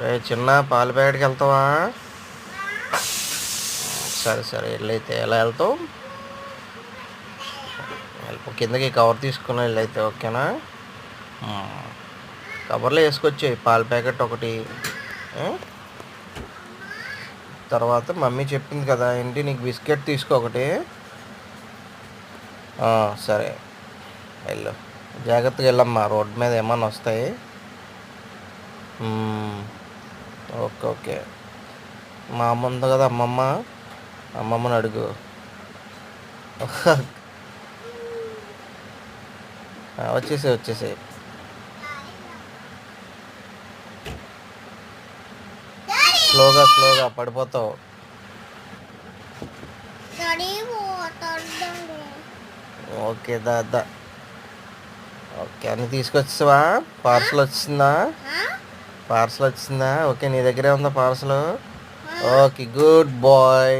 రే చిన్న పాల ప్యాకెట్కి వెళ్తావా? సరే సరే వెళ్ళైతే ఎలా వెళ్తావు? కిందకి కవర్ తీసుకుని వెళ్ళైతే ఓకేనా? కవర్లో వేసుకొచ్చాయి పాల ప్యాకెట్ ఒకటి. తర్వాత మమ్మీ చెప్పింది కదా ఏంటి నీకు బిస్కెట్ తీసుకో ఒకటి. సరే వెళ్ళు. జాగ్రత్తగా వెళ్ళమ్మా రోడ్ మీద ఏమన్నా వస్తాయి. Okay okay. మా అమ్మ ఉంది కదా అమ్మమ్మ. అమ్మమ్మని అడుగు. ఆ, వచ్చేసాయి వచ్చేసాయి. స్లోగా స్లోగా పడిపోతావు. ఓకే దా దా. ఓకే అన్నీ తీసుకొచ్చావా పార్సల్ వచ్చిందా? పార్సల్ వచ్చిందా? ఓకే నీ దగ్గరే ఉందా పార్సల్? Okay good bye.